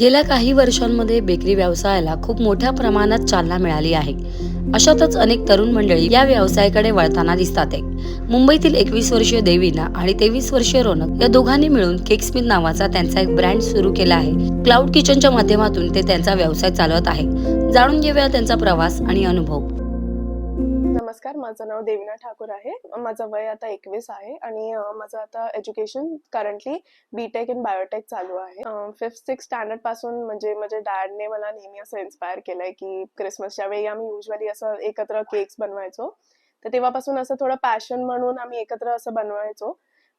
गेल्या काही वर्षांमध्ये बेकरी व्यवसायाला खूप मोठ्या प्रमाणात चालना मिळाली आहे. अशातच अनेक तरुण मंडळी या व्यवसायाकडे वळताना दिसतात आहे मुंबईतील एकवीस वर्षीय देवीना आणि तेवीस वर्षीय रोनक या दोघांनी मिळून केक स्मिथ नावाचा त्यांचा एक ब्रँड सुरू केला आहे. क्लाउड किचनच्या माध्यमातून ते त्यांचा व्यवसाय चालवत आहे. जाणून घेऊया त्यांचा प्रवास आणि अनुभव. नमस्कार माझं नाव देविना ठाकूर आहे. माझं वय आता एकवीस आहे आणि माझं आता education currently B tech in biotech चालू आहे. फिफ्थ सिक्स स्टँडर्डपासून म्हणजे माझ्या डॅडने मला नेहमी असं इन्स्पायर केलंय की क्रिसमसच्या वेळी आम्ही युजली असं एकत्र केक्स बनवायचो. तर तेव्हापासून असं थोडं पॅशन म्हणून आम्ही एकत्र असं बनवायचो.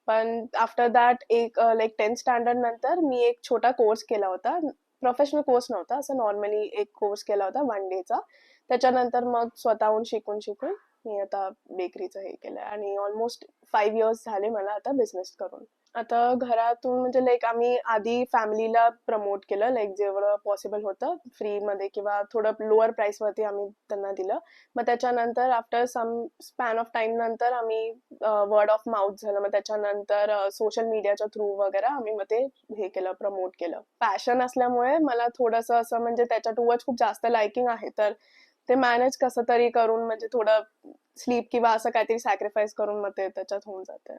पण आफ्टर दॅट एक लाईक टेन्थ स्टँडर्ड नंतर मी एक छोटा कोर्स केला होता. प्रोफेशनल कोर्स नव्हता असं नॉर्मली एक कोर्स केला होता वन डेचा त्याच्यानंतर मग स्वतःहून शिकून शिकून मी आता बेकरीचं हे केलंय. आणि ऑलमोस्ट फाईव्ह इयर्स झाले मला आता बिझनेस करून. आता घरातून म्हणजे लाईक आम्ही आधी फॅमिलीला प्रमोट केलं लाईक जेवढं पॉसिबल होतं फ्रीमध्ये किंवा थोडं लोअर प्राईसवरती आम्ही त्यांना दिलं. मग त्याच्यानंतर after some span of time नंतर आम्ही वर्ड ऑफ माउथ झालं. मग त्याच्यानंतर सोशल मीडियाच्या थ्रू वगैरे आम्ही मग ते हे केलं प्रमोट केलं. पॅशन असल्यामुळे मला थोडंसं असं म्हणजे त्याच्या टुवर्ड्स खूप जास्त लायकिंग आहे. तर ते मॅनेज कसं तरी करून म्हणजे थोडं स्लीप किंवा असं काहीतरी सॅक्रिफाईस करून मग ते त्याच्यात होऊन जाते.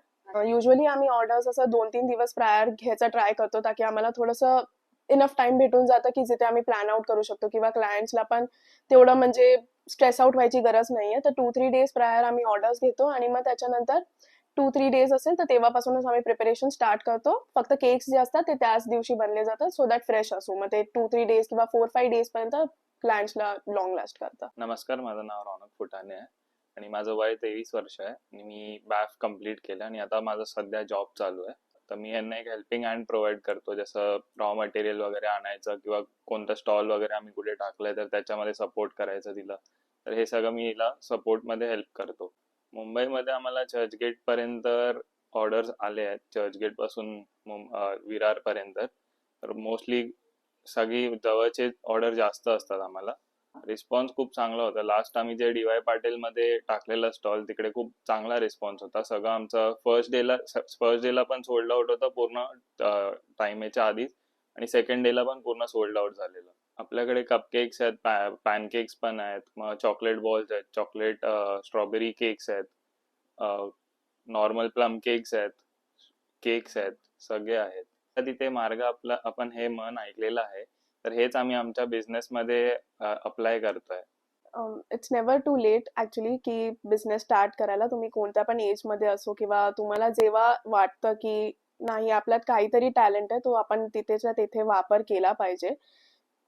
युजली आम्ही ऑर्डर्स असं दोन तीन दिवस प्रायर घ्यायचा ट्राय करतो ताकी आम्हाला थोडंसं इनफ टाइम भेटून जातं की जिथे आम्ही प्लॅन आउट करू शकतो किंवा क्लायंट्सला पण तेवढं म्हणजे स्ट्रेस आउट व्हायची गरज नाहीये. तर टू थ्री डेज प्रायर आम्ही ऑर्डर्स घेतो आणि मग त्याच्यानंतर टू थ्री डेज असेल तर तेव्हापासूनच आम्ही प्रिपरेशन स्टार्ट करतो. फक्त केक्स जे असतात ते त्याच दिवशी बनले जातात सो दॅट फ्रेश असू. मग ते टू थ्री डेज किंवा फोर फाईव्ह डेज पर्यंत प्लॅन्सला लॉंग लास्ट करतात नमस्कार माझं नाव रौनक फुटाणे आहे आणि माझं वय तेवीस वर्ष आहे आणि मी बॅफ कंप्लीट केलं आणि आता माझा सध्या जॉब चालू आहे. तर मी यांना एक हेल्पिंग हँड प्रोव्हाइड करतो जसं रॉ मटेरियल वगैरे आणायचं किंवा कोणतं स्टॉल वगैरे आम्ही कुठे टाकलंय तर त्याच्यामध्ये सपोर्ट करायचं तिला. तर हे सगळं मी हिला सपोर्टमध्ये हेल्प करतो. मुंबईमध्ये आम्हाला चर्चगेट पर्यंत ऑर्डर्स आले आहेत. चर्चगेटपासून विरार पर्यंत. तर मोस्टली सगळी जवळचे ऑर्डर जास्त असतात आम्हाला. रिस्पॉन्स खूप चांगला होता. लास्ट आम्ही जे डीवाय पाटील मध्ये टाकलेला स्टॉल तिकडे खूप चांगला रिस्पॉन्स होता. सगळं आमचं फर्स्ट डेला फर्स्ट डेला पण सोल्ड आउट होतं पूर्ण टाइमेच्या आधीच. आणि सेकंड डेला पण पूर्ण सोल्ड आउट झालेलं. आपल्याकडे कपकेक्स आहेत पॅनकेक्स पण आहेत मग चॉकलेट बॉल्स आहेत चॉकलेट स्ट्रॉबेरी केक्स आहेत नॉर्मल प्लम केक्स आहेत केक्स आहेत सगळे आहेत. तिथे मार्ग आपला आपण हे मन ऐकलेलं आहे तर हेच आम्ही आमच्या बिझनेस मध्ये अप्लाय करतोय. It's never too late actually की बिझनेस स्टार्ट करायला तुम्ही कोणत्या पण एजमध्ये असो किंवा तुम्हाला जेव्हा वाटतं की नाही आपल्यात काहीतरी टॅलेंट आहे तो आपण तिथेच्या तिथे वापर केला पाहिजे.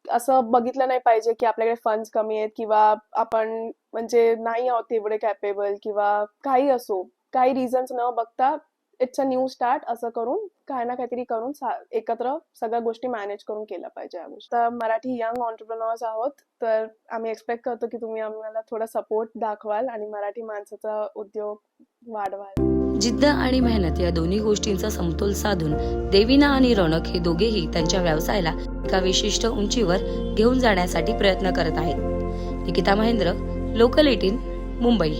असं बघितलं नाही पाहिजे की आपल्याकडे फंड्स कमी आहेत किंवा आपण म्हणजे नाही आहोत तेवढे कॅपेबल किंवा काही असो. काही रिझन्स न बघता इट्स अ न्यू स्टार्ट असं करून काही ना काहीतरी करून सा- एकत्र सगळ्या गोष्टी मॅनेज करून केल्या पाहिजे या गोष्टी. तर मराठी यंग ऑन्टरप्रनॉर्स आहोत तर आम्ही एक्सपेक्ट करतो की तुम्ही आम्हाला थोडा सपोर्ट दाखवाल आणि मराठी माणसाचा उद्योग वाढवाल. जिद्द आणि मेहनत या दोन्ही गोष्टींचा समतोल साधून देवीना आणि रौनक हे दोघेही त्यांच्या व्यवसायाला एका विशिष्ट उंचीवर घेऊन जाण्यासाठी प्रयत्न करत आहेत. Nikita Mahendra local eighteen Mumbai.